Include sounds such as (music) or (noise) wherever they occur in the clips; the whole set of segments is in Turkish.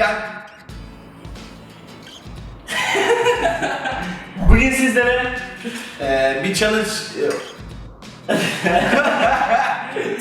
ben. Bugün sizlere Ee, bir challenge... (laughs)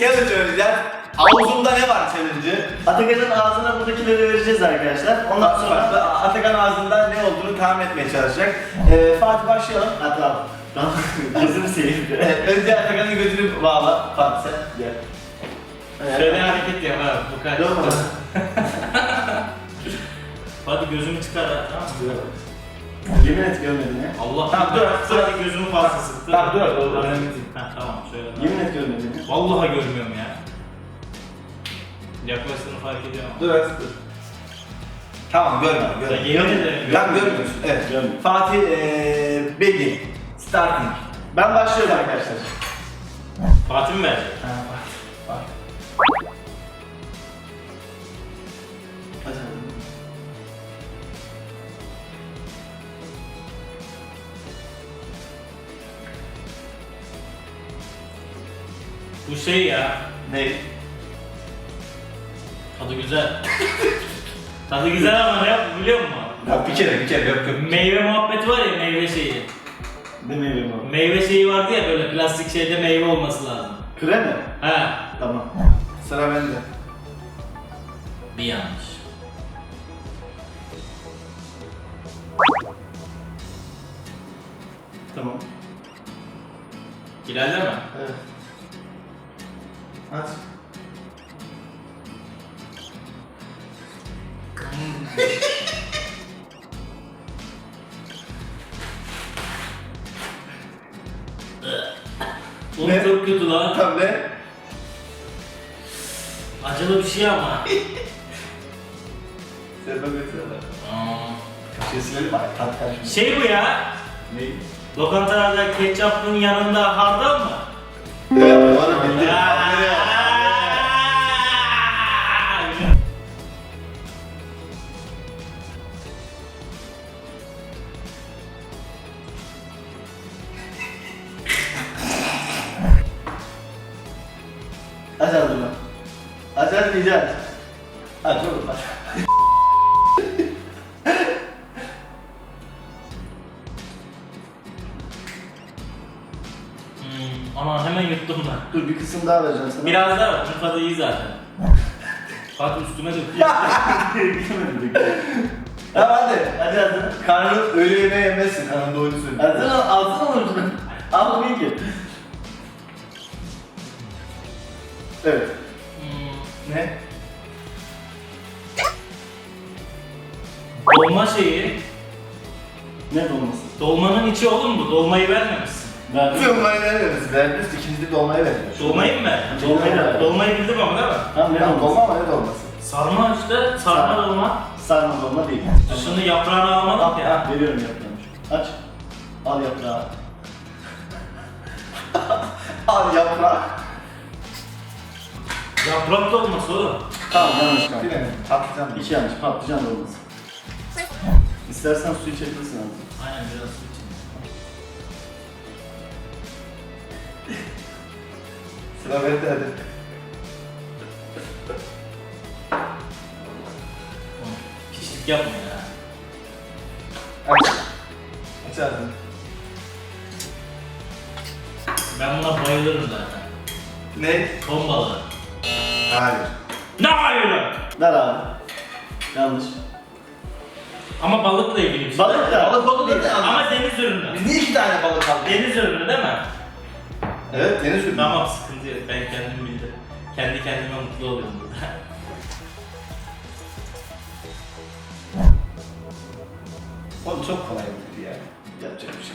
challenge oynayacağız. Ağzımda ne var challenge'ı? Atakan'ın ağzına buradakileri vereceğiz arkadaşlar. Ondan sonra Atakan ağzında ne olduğunu tahmin etmeye çalışacak. Ee, Fatih başlayalım. Hadi abi. Tamam. (laughs) Gözünü seveyim. Evet, önce Atakan'ın gözünü bağla. Fatih sen gel. Şöyle hareket yap ha bu kadar. Yok mu? (laughs) Hadi gözümü çıkar ha tamam mı? Yemin et görmedin ya. Allah Tamam, dur, dur. Sadece gözümü fazla sıktı. Tamam, dur, dur, dur. Ha, tamam şöyle. Yemin et görmedin ya. Vallahi görmüyorum ya. Yaklaştığını fark ediyorum. Dur dur. Tamam görmüyorum. Ya görmüyorum. yemin ederim Lan görmüyorum. görmüyorsun. Evet. Görmüyorum. Fatih ee, belli. Starting. Ben başlıyorum arkadaşlar. Fatih mi verecek? Ha, Fatih. Fatih. Şey ya. Ne? Tadı güzel. Tadı güzel ama ne yap biliyor musun? Yok bir kere bir kere yok yok. Meyve muhabbeti var ya meyve şeyi. Ne meyvem o? Meyve şeyi vardı ya böyle plastik şeyde meyve olması lazım. Krem mi? Ha. Tamam. Sıra bende. Bir yanlış. Tamam. İlerleme. Evet. Aç. (laughs) Oğlum Ne? çok kötü lan. Tamam ne? Acılı bir şey ama. (laughs) De mesela. Aa. Kesilelim bak tat kaçmış. Şey bu ya. Ne? Lokantalarda ketçapın yanında hardal mı? Evet, bana bildi. Aa! Aç diyeceğim. Aç oğlum aç. Hmm, Ana hemen yuttum da. Dur bir kısım daha vereceğim sana. Biraz daha var. Tadı iyi zaten. Bak üstüme dök. (laughs) Yemedim. Tamam hadi. Hadi ağzını. Karnın ölü yemeği yemezsin. Karnın doyursun. Ağzını ağzını olur şunu. Al bu iyi ki. Evet. Ne? Dolma şeyi. Ne dolması? Dolmanın içi oğlum bu. Dolmayı vermemişsin. Verdim. Dolmayı vermiyoruz. Vermiyoruz. İkinci dolmayı veriyoruz. Dolmayı mı verdin? Dolmayı da- Dolmayı bildim ama değil mi? Tamam ne Tamam dolması? dolma ama ne dolması? Sarma işte. Sarma Sarma. dolma. Sarma dolma değil. Dışını yaprağını almadım Al, ya. al, veriyorum yaprağını. Aç. Al yaprağı. (laughs) Al yaprağı. Yaprak dolması oğlum. Tamam yanlış kanka. Patlıcan değil. İki yanlış. Patlıcan dolması. İstersen su içebilirsin abi. Aynen biraz su için. Sıra bende hadi. Pislik yapma ya. Aç. Aç ağzını. Ben buna bayılırım zaten. Ne? Ton balığı. Hayır. Ne hayır? Ver abi. Yanlış. Ama balıkla ilgili bir şey. Balık da. Balık olur da Ama deniz ürünü. Biz niye iki tane balık aldık? Deniz ürünü değil mi? Evet deniz ürünü. Tamam sıkıntı yok. Ben kendim bildim. Kendi kendime mutlu oluyorum burada. Oğlum çok kolay bir ya. Yapacak bir şey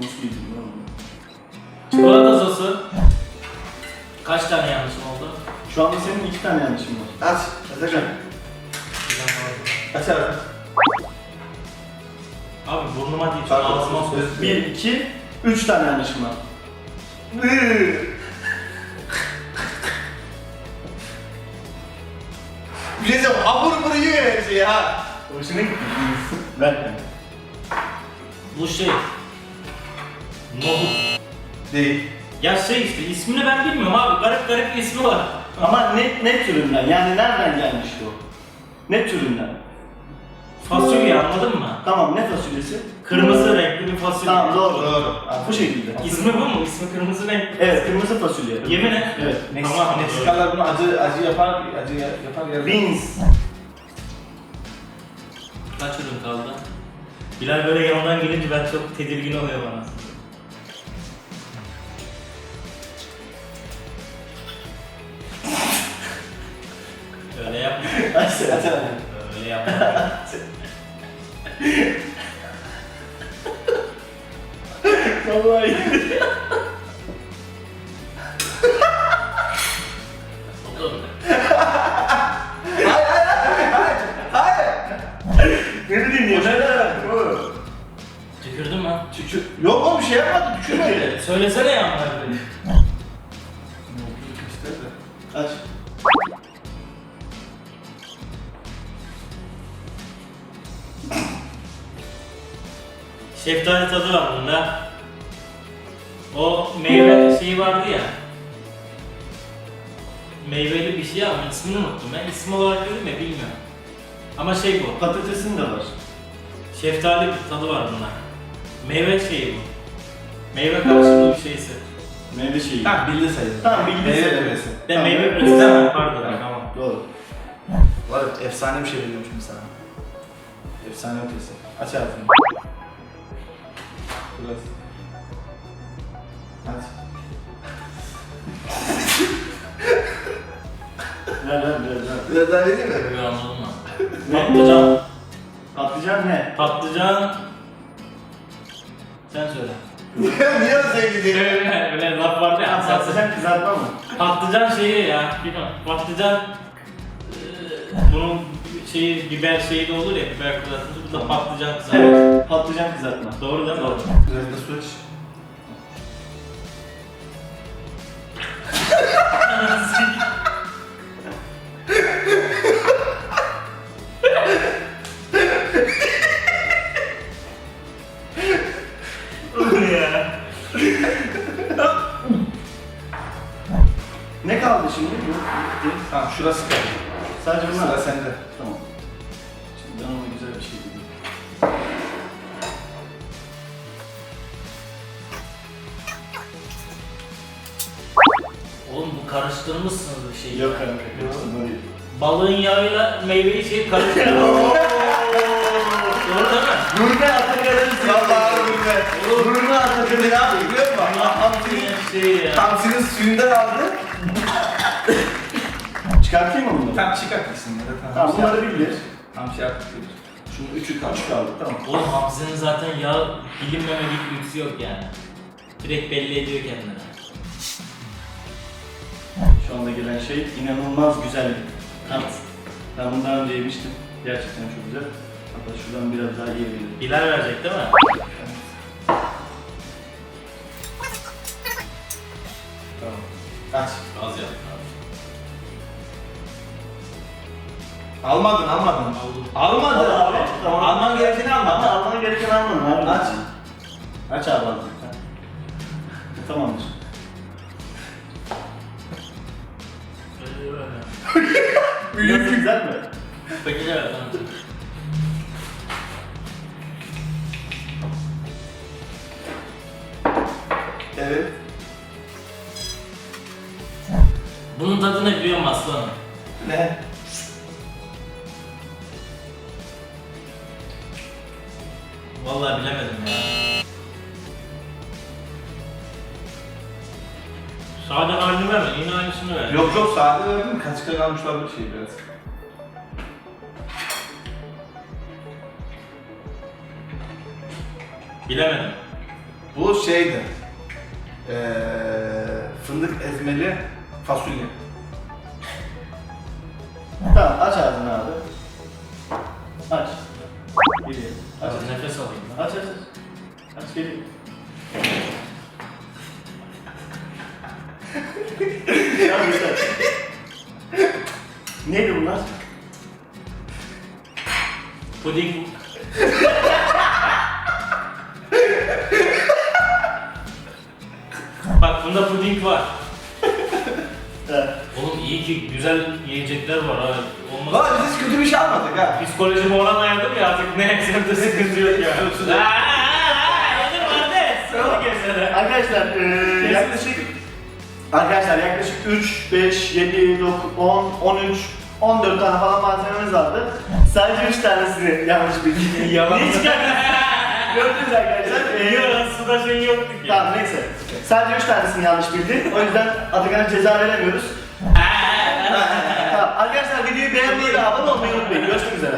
Nasıl yedin lan? Çikolata sosu. Kaç tane yanlışım oldu? Şu anda senin iki tane yanlışın var. Aç. Atakan. Aç abi. Abi burnuma değil, Pardon, ağzıma sos. sos. Bir, iki, üç tane yanlışım var. Bir şey diyeceğim, hamur yiyor Hoşuna gitti. Ver. Bu şey. Nohut. Değil. Ya şey işte ismini ben bilmiyorum abi. Garip garip bir ismi var. Ama ne, ne türünden? Yani nereden gelmişti o? Ne türünden? Fasulye anladın mı? Tamam ne fasulyesi? Kırmızı renkli bir fasulye. Tamam doğru. Doğru. Bu şekilde. İsmi bu mu? İsmi kırmızı renkli. Evet kırmızı fasulye. Yemin et. Evet. Tamam, Meksikalılar bunu acı acı yapar, acı yapar ya. Beans. Kaç ürün kaldı? Bilal böyle yanından gelince ben çok tedirgin oluyor bana. Yapma. Aç sen aç sen. Öyle yapma. Vallahi. Oğlum, Ne bileyim niye? Ben de Tükürdün mü? Tükür. Yok oğlum bir şey yapmadı tükürmedi. Söylesene ya Şeftali tadı var bunda. O meyve şeyi vardı ya. Meyveli bir şey ama ismini unuttum. Ben isim olarak dedim ya bilmiyorum. Ama şey bu. Patatesin de var. Şeftali bir tadı var bunda. Meyve şeyi bu. Meyve karışımı bir şeysi. Meyve şeyi. Tamam bildi sayılır. Tamam, bildi Meyve sayılır. bebesi. De Tamam. meyve püresi mi? Pardon tamam. Doğru. Var ya, efsane bir şey biliyormuşum sana. Efsane ötesi. Aç ağzını. Burası. Aç. Ver ver ver ver. Biraz daha vereyim mi? Anladın mı? Patlıcan. Patlıcan ne? Patlıcan. Sen söyle. (laughs) Niye o sevgili Öyle, öyle, öyle laf vardı ya. söyle. Patlıcan kızartma mı? Patlıcan şeyi ya. Patlıcan eee, bunun şeyi biber şeyi de olur ya, biber kızartması. Bu da patlıcan kızartması. Patlıcan kızartma. Doğru değil mi? Doğru. Biraz da su iç. Oğlum bu karıştırmışsınız bir şeyi. Yok kanka. Balığın yağıyla meyveyi şey karıştırıyor. (laughs) Doğru değil mi? Gurme Atakan'ın Vallahi gurme. Gurme Atakan'ı ne yapıyor biliyor musun? Hamsinin, Şey ya. hamsinin suyundan aldı. Çıkartayım mı bunu? Tam çıkart ikisini de tamam. Tamam bunları bildir. Hamsi artık bilir. Şunun üçü kaldı. Üç kaldı tamam. Oğlum hamsinin zaten yağ bilinmemelik lüksü yok yani. Direkt belli ediyor kendini. Şu anda gelen şey inanılmaz güzel bir tat. Ben bunu daha önce yemiştim. Gerçekten çok güzel. Hatta şuradan biraz daha yiyebilirim. Bilal verecek değil mi? Tamam. Kaç. Az yap. Almadın almadın. Aldım. Almadın. Al abi, tamam. Alman gerekeni almadın. alman gereken almadın abi. Aç. Aç abi ağzını. Tamamdır. Nasıl güzel mi? Peki evet. Evet. Bunun tadı ne biliyor musun aslanım? Ne? Vallahi bilemedim ya. Sade halini verme, yine aynısını ver. Yok yok sade verdim. Kaç kere kalmış olabilir şey biraz. Bilemedim. Bu şeydi. Eee fındık ezmeli fasulye. Tamam aç ağzını abi. Puding Bak bunda puding var. Oğlum iyi ki güzel yiyecekler var ha. Olmaz. Lan biz kötü bir şey almadık ha. Psikolojimi ona dayadım ya artık ne yesem de sıkıntı yok ya. Kardeş. Arkadaşlar eee yaklaşık Arkadaşlar yaklaşık 3, 5, 7, 9, 10, 13, 14 tane falan malzememiz vardı. Sadece 3 tanesini yanlış bildik. (laughs) Yalan. Niye çıkardınız? (laughs) Gördünüz arkadaşlar. Eee, Yiyor suda şey yoktu ki. Tamam neyse. Sadece 3 tanesini yanlış bildi. O yüzden Atakan'a ceza veremiyoruz. (laughs) tamam, arkadaşlar videoyu beğenmeyi ve abone olmayı unutmayın. Görüşmek üzere.